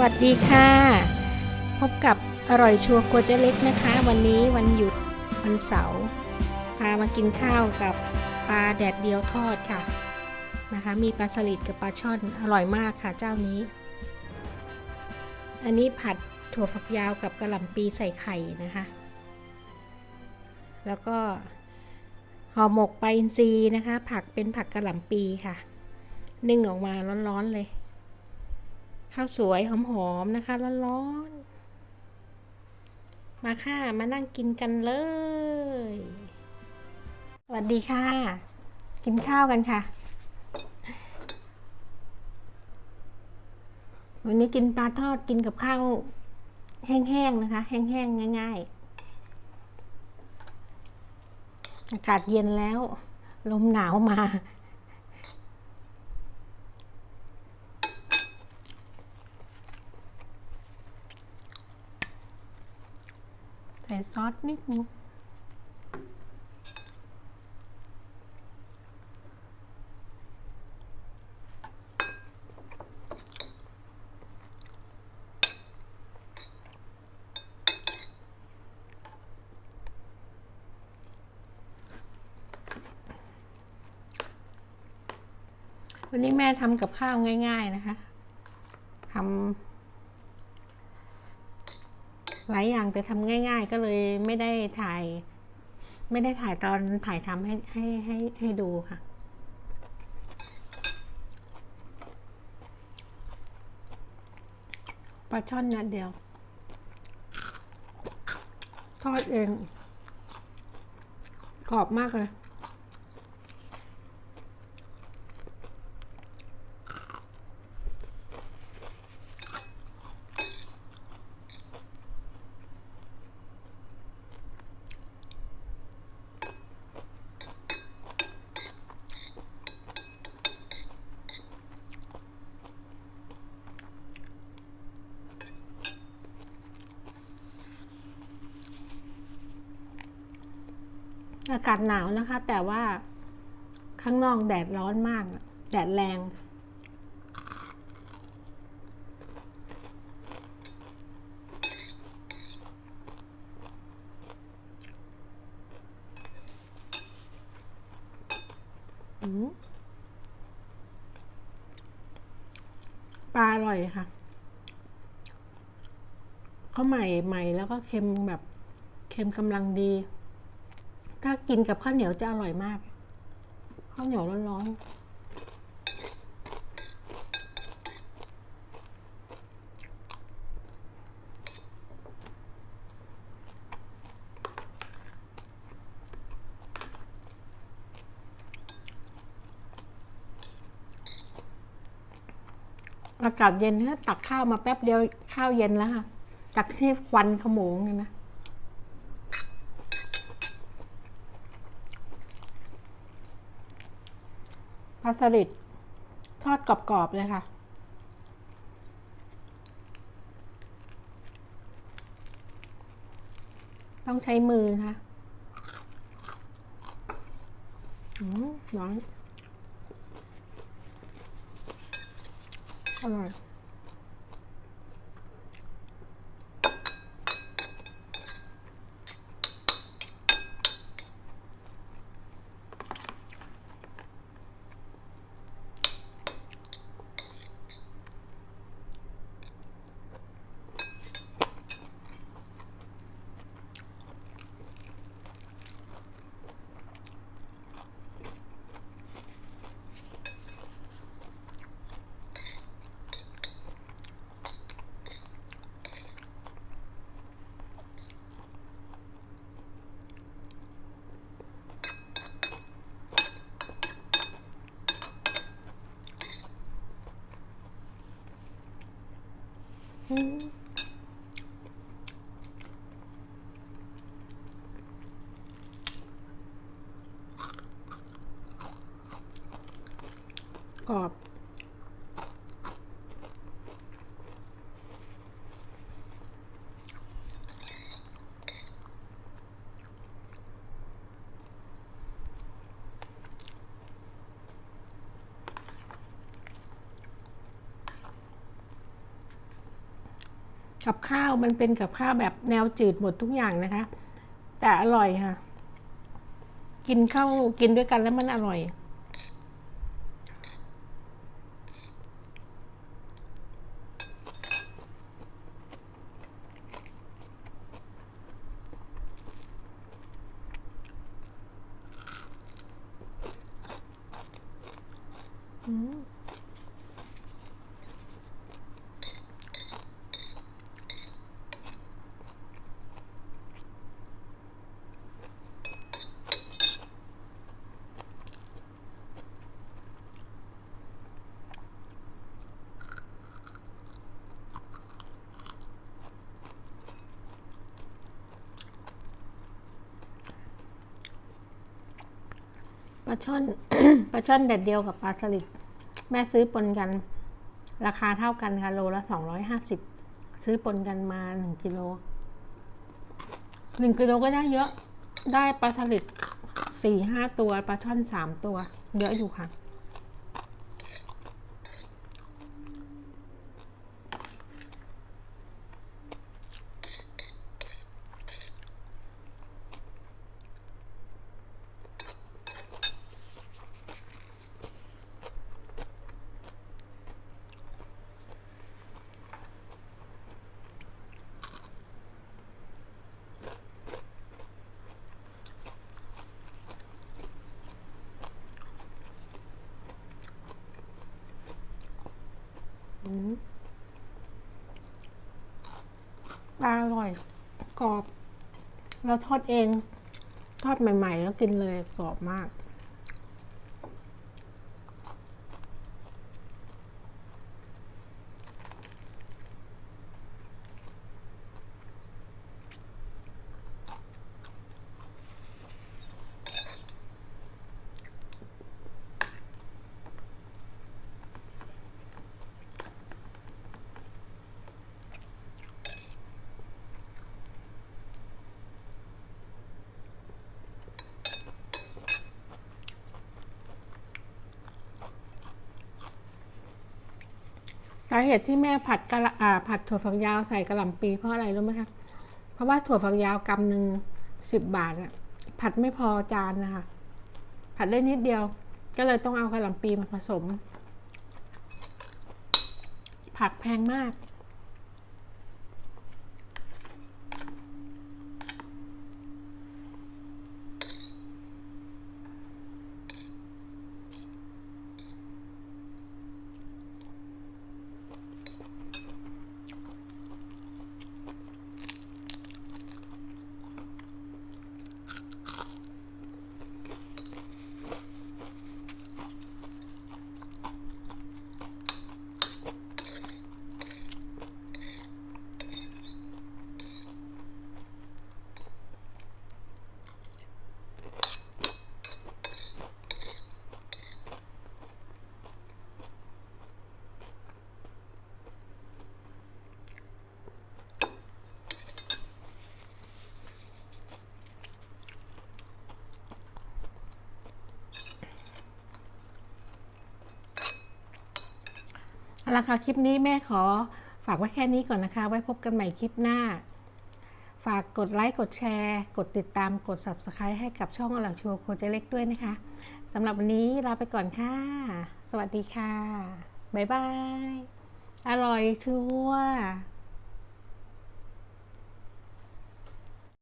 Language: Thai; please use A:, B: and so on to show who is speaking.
A: วัสดีค่ะ พบกับอร่อยชัวร์โครัวเจเล็กนะคะ วันนี้วันหยุดวันเสาร์พามากินข้าวกับปลาแดดเดียวทอดค่ะนะคะ มีปลาสลิดกับปลาช่อนอร่อยมากค่ะเจ้านี้ อันนี้ผัดถั่วฝักยาวกับกระหล่ำปีใส่ไข่นะคะ แล้วก็ห่อหมกปลาอินทรีนะคะ ผักเป็นผักกระหล่ำปีค่ะ นึ่งออกมาร้อนๆเลย ข้าวสวยหอมๆนะคะร้อนๆมาค่ะมานั่งกินกันเลย สวัสดีค่ะ กินข้าวกันค่ะ วันนี้กินปลาทอดกินกับข้าวแห้งๆนะคะ แห้งๆง่าย ๆ อากาศเย็นแล้ว ลมหนาวมา ส่ซอสนิดนึงวันนี้แม่ทำกับข้าวง่าย ๆ นะคะทำ หลายอย่างแต่ทำง่าย ๆ ก็เลยไม่ได้ถ่าย ไม่ได้ถ่ายตอนถ่ายทำให้ให้ให้ให้ดูค่ะปลาช่อนนัดเดียว ทอดเอง กรอบมากเลย อากาศหนาวนะคะ แต่ว่าข้างนอกแดดร้อนมาก แดดแรง ปลาอร่อยค่ะเขาใหม่ใหม่แล้วก็เค็มแบบ เค็มกำลังดี ถ้ากินกับข้าวเหนียวจะอร่อยมาก ข้าวเหนียวร้อนๆอากาศเย็นถ้าตักข้าวมาแป๊บเดียวข้าวเย็นแล้วค่ะจากที่ควันขโมงเลยนะ ปลาสลิดทอดกรอบๆเลยค่ะ ต้องใช้มือนะคะอืมร้อนอร่อย อืม กรอบ กับข้าวมันเป็นกับข้าวแบบแนวจืดหมดทุกอย่างนะคะ แต่อร่อยค่ะ กินข้าวกินด้วยกันแล้วมันอร่อย ป ลาช่อนปลาช่อนเดดเดียวกับปลาสลิดแม่ซื้อปนกัน ราคาเท่ากันค่ะโลละสองร้อยห้าสิบซื้อปนกันมาหนึ่งกิโลหนึ่งกิโลก็ได้เยอะ ได้ปลาสลิดสี่ห้าตัว ปลาช่อนสามตัว เยอะอยู่ค่ะ ปลาอร่อย กรอบ เราทอดเอง ทอดใหม่ ๆ แล้วกินเลยกรอบมาก สาเหตุที่แม่ผัดกะละอ่าผัดถั่วฝักยาวใส่กระหล่ำปีเพราะอะไรรู้ไหมคะ เพราะว่าถั่วฝักยาวกำหนึ่งสิบบาทอะผัดไม่พอจานนะคะ ผัดได้นิดเดียว ก็เลยต้องเอากระหล่ำปีมาผสม ผักแพงมาก เอาละค่ะคลิปนี้แม่ขอฝากไว้แค่นี้ก่อนนะคะ ไว้พบกันใหม่คลิปหน้า ฝากกดไลค์กดแชร์ กดติดตามกด subscribe ให้กับช่องอลังชัวโคเจเล็กด้วยนะคะสำหรับวันนี้ลาไปก่อนค่ะ สวัสดีค่ะ บ๊ายบาย อร่อยชัวร์